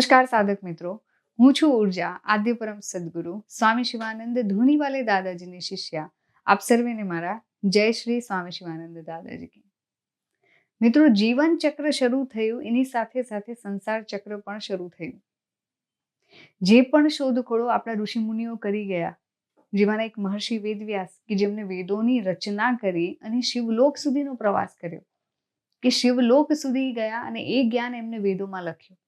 નમસ્કાર સાધક મિત્રો. હું છું ઊર્જા આદ્ય પરમ સદગુરુ, સ્વામી શિવાનંદ ધૂનીવાલે દાદાજીની શિષ્યા. આપ સર્વેને મારા જય શ્રી સ્વામી શિવાનંદ દાદાજી. મિત્રો, જીવન ચક્ર શરૂ થયું, એની સાથે સાથે સંસાર ચક્ર પણ શરૂ થયું. જે પણ શોધખોળો આપણા ઋષિમુનિઓ કરી ગયા, જેમાંના એક મહર્ષિ વેદવ્યાસ કે જેમને વેદોની રચના કરી અને શિવલોક સુધીનો પ્રવાસ કર્યો. કે શિવલોક સુધી ગયા અને એ જ્ઞાન એમને વેદોમાં લખ્યું.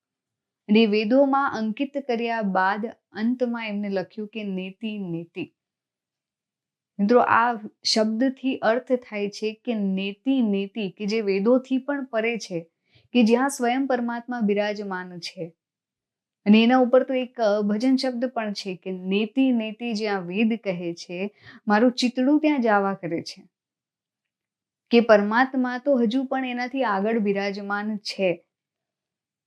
અને વેદોમાં અંકિત કર્યા બાદ અંતમાં એમને લખ્યું કે નેતિ નેતિ. મિત્રો, આ શબ્દથી અર્થ થાય છે કે નેતિ નેતિ, કે જે વેદોથી પણ પરે છે, કે જ્યાં સ્વયં પરમાત્મા બિરાજમાન છે. અને એના ઉપર તો એક ભજન શબ્દ પણ છે કે નેતિ નેતિ જ્યાં વેદ કહે છે, મારું ચિતડું ત્યાં જાવા કરે છે. કે પરમાત્મા તો હજુ પણ એનાથી આગળ બિરાજમાન છે.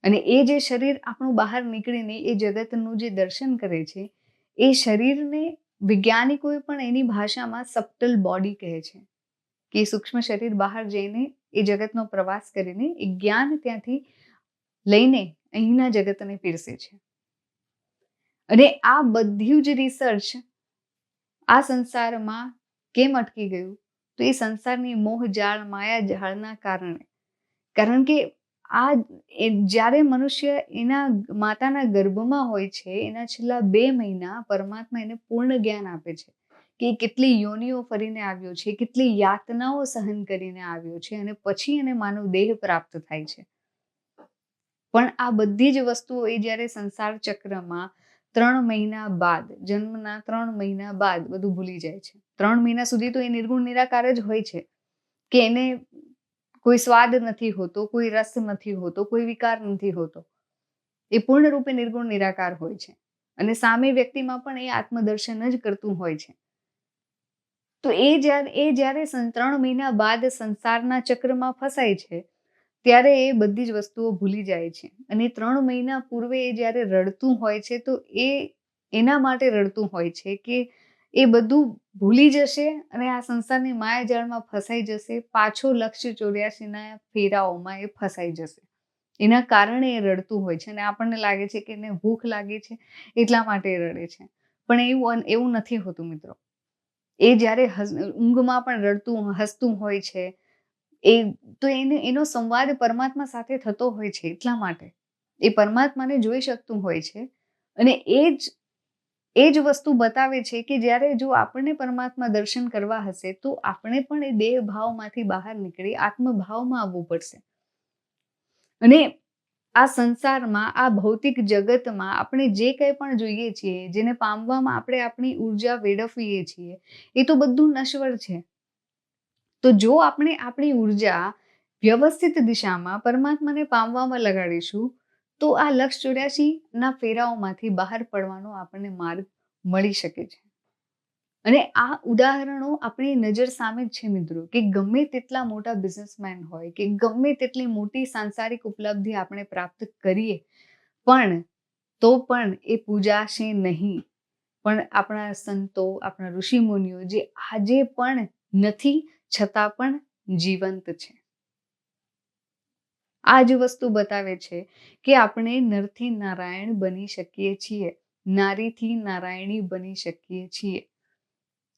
અને એ જે શરીર આપણું બહાર નીકળીને એ જગતનું જે દર્શન કરે છે, એ શરીરને વૈજ્ઞાનિકોએ પણ એની ભાષામાં સપ્ટલ બોડી કહે છે. કે સૂક્ષ્મ શરીર બહાર જઈને એ જગતનો પ્રવાસ કરીને એ જ્ઞાન ત્યાંથી લઈને અહીંના જગતને પીરસે છે. અને આ બધી જ રિસર્ચ આ સંસારમાં કેમ અટકી ગયું? તો એ સંસારની મોહ જાળ માયા જાળના કારણે. કારણ કે આ જ્યારે મનુષ્ય એના માતાના ગર્ભમાં હોય છે, એના છેલ્લા બે મહિના પરમાત્મા એને પૂર્ણ જ્ઞાન આપે છે કે કેટલી યોનિઓ ફરીને આવ્યો છે, કેટલી યાતનાઓ સહન કરીને આવ્યો છે અને પછી એને માનવ દેહ પ્રાપ્ત થાય છે. પણ આ બધી જ વસ્તુઓ એ જ્યારે સંસાર ચક્રમાં ત્રણ મહિના બાદ, જન્મના ત્રણ મહિના બાદ બધું ભૂલી જાય છે. ત્રણ મહિના સુધી તો એ નિર્ગુણ નિરાકાર જ હોય છે કે એને કોઈ સ્વાદ નથી હોતો, કોઈ રસ નથી હોતો, કોઈ વિકાર નથી હોતો. એ પૂર્ણ રૂપે નિર્ગુણ નિરાકાર હોય છે. અને સામે વ્યક્તિમાં પણ એ આત્મદર્શન જ કરતું હોય છે. તો એ જ્યારે એ જ્યારે ત્રણ મહિના બાદ સંસારના ચક્રમાં ફસાય છે, ત્યારે એ બધી જ વસ્તુઓ ભૂલી જાય છે. અને ત્રણ મહિના પૂર્વે એ જ્યારે રડતું હોય છે, તો એ એના માટે રડતું હોય છે કે એ બધું ભૂલી જશે અને આ સંસારની માયાજાળમાં ફસાઈ જશે. પાછો લક્ષ્ય ચોર્યાસીના ફેરાઓમાં એ ફસાઈ જશે. એના કારણે એ રડતું હોય છે અને આપણને લાગે છે કે એને ભૂખ લાગે છે એટલા માટે રડે છે. પણ એવું એવું નથી હોતું મિત્રો. એ જ્યારે ઊંઘમાં પણ રડતું, હસતું હોય છે, એ તો એને, એનો સંવાદ પરમાત્મા સાથે થતો હોય છે એટલા માટે. એ પરમાત્માને જોઈ શકતું હોય છે અને એ જ એ જ વસ્તુ બતાવે છે કે જ્યારે જો આપણને પરમાત્મા દર્શન કરવા હશે, તો આપણે પણ એ દેહ ભાવમાંથી બહાર નીકળી આત્મભાવમાં આવવું પડશે. અને આ સંસારમાં, આ ભૌતિક જગતમાં આપણે જે કંઈ પણ જોઈએ છીએ, જેને પામવામાં આપણે આપણી ઊર્જા વેડફીએ છીએ, એ તો બધું નશ્વર છે. તો જો આપણે આપણી ઊર્જા વ્યવસ્થિત દિશામાં પરમાત્માને પામવામાં લગાડીશું તો આ લક્ષ ચોર્યાસી ના ફેરાઓમાંથી બહાર પડવાનો આપણને માર્ગ મળી શકે છે. અને આ ઉદાહરણો આપણી નજર સામે જ છે મિત્રો, કે ગમે તેટલા મોટા બિઝનેસમેન હોય, કે ગમે તેટલી મોટી સાંસારિક ઉપલબ્ધિ આપણે પ્રાપ્ત કરીએ, પણ તો પણ એ પૂજાશે નહીં. પણ આપણા સંતો, આપણા ઋષિમુનિઓ જે આજે પણ નથી, છતાં પણ જીવંત છે. આ જ વસ્તુ બતાવે છે કે આપણે નરથી નારાયણ બની શકીએ છીએ, નારીથી નારાયણી બની શકીએ છીએ.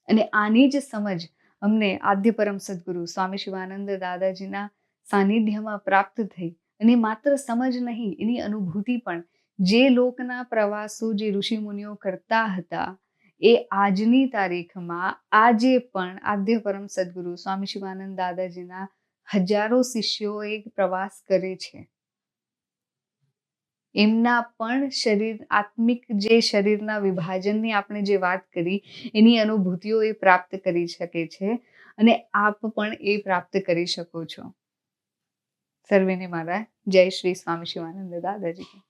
અને આની જ સમજ અમને આદ્ય પરમ સદગુરુ સ્વામી શિવાનંદ દાદાજીના સાનિધ્યમાં પ્રાપ્ત થઈ. અને માત્ર સમજ નહીં, એની અનુભૂતિ પણ જે લોકના પ્રવાસો જે ઋષિમુનિઓ કરતા હતા, એ આજની તારીખમાં આજે પણ આદ્ય પરમ સદગુરુ સ્વામી શિવાનંદ દાદાજીના હજારો શિષ્યો એક પ્રવાસ કરે છે. એમના પણ શરીર, આત્મિક જે શરીરના વિભાજનની આપણે જે વાત કરી, એની અનુભૂતિઓ એ પ્રાપ્ત કરી શકે છે અને આપ પણ એ પ્રાપ્ત કરી શકો છો. સર્વેને મારા જય શ્રી સ્વામી શિવાનંદ દાદાજી.